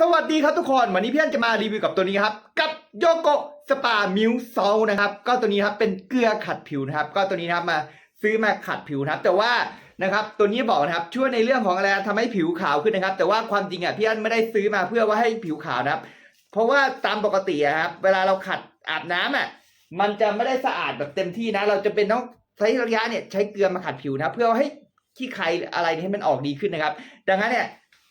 สวัสดีครับทุกคน วันนี้พี่อันจะมารีวิวกับตัวนี้ครับ กับโยโกสปามิวซอลนะครับ ก็ตัวนี้ครับเป็นเกลือขัดผิวนะครับ ก็ตัวนี้นะครับมาซื้อมาขัดผิวนะครับ แต่ว่านะครับตัวนี้บอกนะครับช่วยในเรื่องของอะไรทำให้ผิวขาวขึ้นนะครับ แต่ว่าความจริงอะพี่อันไม่ได้ซื้อมาเพื่อว่าให้ผิวขาวนะครับ เพราะว่าตามปกติอะครับเวลาเราขัดอาบน้ำอะมันจะไม่ได้สะอาดแบบเต็มที่นะ เราจะเป็นต้องใช้ระยะเนี่ยใช้เกลือมาขัดผิวนะเพื่อให้ขี้ใครอะไรให้มันออกดีขึ้นนะครับ ดังนั้นเนี่ย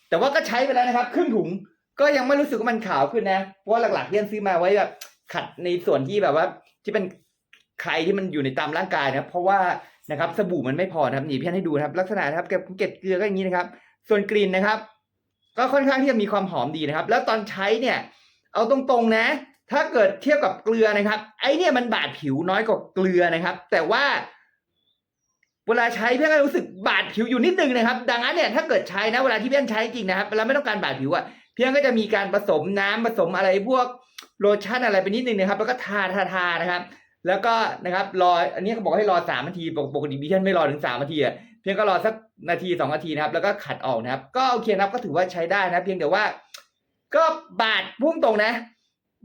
แต่ว่าก็ใช้ไปแล้วนะครับครึ่งถุง ก็ยังไม่รู้สึกว่ามันขาวขึ้นนะเพราะหลักๆที่อันซื้อมาไว้แบบขัดในส่วนที่แบบว่า ที่เป็นไข่ที่มันอยู่ในตามร่างกายนะเพราะว่านะครับสบู่มันไม่พอนะครับนี่พี่อันให้ดูนะครับ ลักษณะนะครับเก็บเกล็ดเกลือก็อย่างนี้นะครับ ส่วนกลิ่นนะครับ ก็ค่อนข้างที่จะมีความหอมดีนะครับ แล้วตอนใช้เนี่ย เอาตรงๆนะ ถ้าเกิดเทียบกับเกลือนะครับ ไอเนี่ยมันบาดผิวน้อยกว่าเกลือนะครับ แต่ว่า เวลาใช้เพื่อนก็รู้สึกบาดผิวอยู่นิดนึงนะครับ ดังนั้นเนี่ยถ้าเกิดใช้นะเวลาที่เพื่อนใช้จริงนะครับเวลาไม่ต้องการบาดผิวอะ เพื่อนก็จะมีการผสมน้ำผสมอะไรพวกโลชั่นอะไรไปนิดนึงนะครับ แล้วก็ทาทาทานะครับ แล้วก็นะครับรออันนี้เขาบอกให้รอสามนาทีปกติพี่เพื่นไม่รอถึงสามนาทีอะเพียงก็รอสักนาทีสองนาทีนะครับ แล้วก็ขัดออกนะครับ ก็โอเคนะครับก็ถือว่าใช้ได้นะ เพียงแต่ว่า ก็บาดพุ่งตรงนะ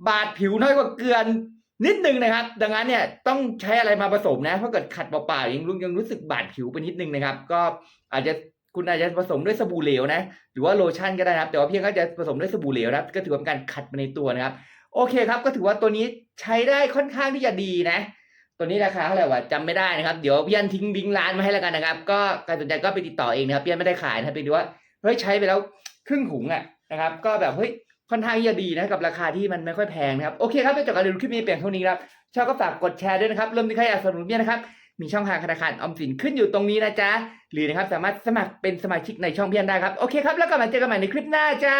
บาดผิวน้อยกว่าเกลือนนิดนึงนะครับ ดังนั้นเนี่ยต้องใช้อะไรมาผสมนะ เพราะเกิดขัดเปล่าๆยังยังรู้สึกบาดผิวไปนิดนึงนะครับ ก็อาจจะ คุณอาจจะผสมด้วยสบู่เหลวนะ หรือว่าโลชั่นก็ได้นะครับ แต่ว่าเพียงก็จะผสมด้วยสบู่เหลวนะครับ ก็ถือว่าเป็นการขัดไปในตัวนะครับ โอเคครับ ก็ถือว่าตัวนี้ใช้ได้ค่อนข้างที่จะดีนะ ตัวนี้ราคาเท่าไหร่วะจำไม่ได้นะครับ เดี๋ยวพี่ยันทิ้งบิงร้านมาให้แล้วกันนะครับ ก็ใครสนใจก็ไปติดต่อเองนะครับพี่ยันไม่ได้ขายนะครับไปดูว่าเฮ้ยใช้ไปแล้วครึ่งถุงอะนะครับ ก็แบบเฮ้ยค่อนข้างที่จะดีนะกับราคาที่มันไม่ค่อยแพงนะครับ โอเคครับไปจบการรีวิวคลิปนี้เพียงเท่านี้ครับชอบก็ฝากกดแชร์ด้วยนะครับเริ่มที่ใครอยากสนับสนุนเนี่ยนะครับ มีช่องทางธนาคารออมสินขึ้นอยู่ตรงนี้นะจ๊ะ หรือนะครับสามารถสมัครเป็นสมาชิกในช่องเพียนได้ครับ โอเคครับ แล้วกลับมาเจอกันใหม่ในคลิปหน้าจ้า